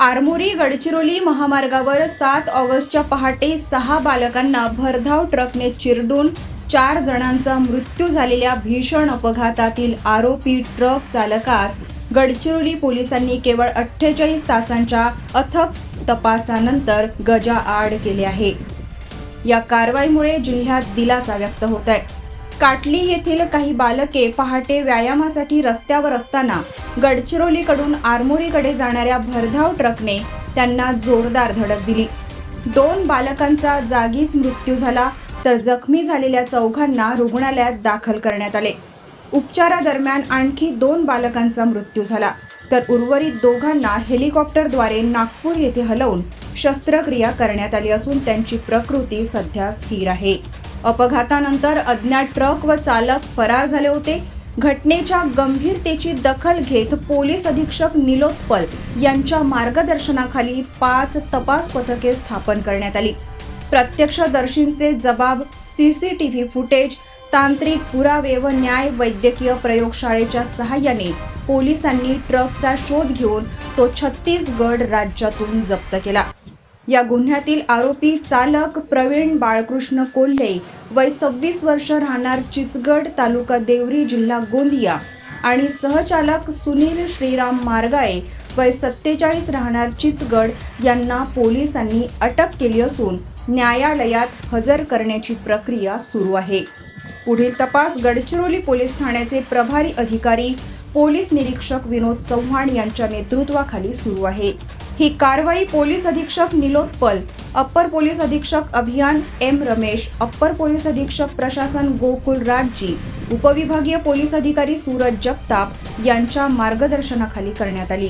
आरमोरी गडचिरोली महामार्गावर सात ऑगस्टच्या पहाटे सहा बालकांना भरधाव ट्रकने चिरडून चार जणांचा मृत्यू झालेल्या भीषण अपघातातील आरोपी ट्रक चालकास गडचिरोली पोलिसांनी केवळ अठ्ठेचाळीस तासांच्या अथक तपासानंतर गजाआड केले आहे. या कारवाईमुळे जिल्ह्यात दिलासा व्यक्त होत आहे. काटली येथील काही बालके पहाटे व्यायामासाठी रस्त्यावर असताना गडचिरोलीकडून आरमोरीकडे जाणाऱ्या भरधाव ट्रकने त्यांना जोरदार धडक दिली. दोन बालकांचा जागीच मृत्यू झाला तर जखमी झालेल्या चौघांना रुग्णालयात दाखल करण्यात आले. उपचारादरम्यान आणखी दोन बालकांचा मृत्यू झाला. तर उर्वरित दोघांना हेलिकॉप्टरद्वारे नागपूर येथे हलवून शस्त्रक्रिया करण्यात आली असून त्यांची प्रकृती सध्या स्थिर आहे. अपघातानंतर अज्ञात ट्रक व चालक फरार झाले होते. घटनेच्या गंभीरतेची दखल घेत पोलीस अधीक्षक निलोत्पल यांच्या मार्गदर्शनाखाली पाच तपास पथके स्थापन करण्यात आली. प्रत्यक्षदर्शींचे जबाब C C T V footage तांत्रिक पुरावे व न्याय वैद्यकीय प्रयोगशाळेच्या सहाय्याने पोलिसांनी ट्रकचा शोध घेऊन तो छत्तीसगड राज्यातून जप्त केला. या गुन्ह्यातील आरोपी चालक प्रवीण बाळकृष्ण कोल्हे वय सव्वीस वर्ष राहणार चिचगड तालुका देवरी जिल्हा गोंदिया आणि सहचालक सुनील श्रीराम मार्गाळे वय सत्तेचाळीस राहणार चिचगड यांना पोलिसांनी अटक केली असून न्यायालयात हजर करण्याची प्रक्रिया सुरू आहे. पुढील तपास गडचिरोली पोलीस ठाण्याचे प्रभारी अधिकारी पोलीस निरीक्षक विनोद चव्हाण यांच्या नेतृत्वाखाली सुरू आहे. ही कारवाई पोलीस अधीक्षक निलोत्पल अप्पर पोलीस अधीक्षक अभियान एम रमेश अप्पर पोलीस अधीक्षक प्रशासन गोकुल राजजी उपविभागीय पोलीस अधिकारी सूरज जगताप यांच्या मार्गदर्शनाखाली करण्यात आली.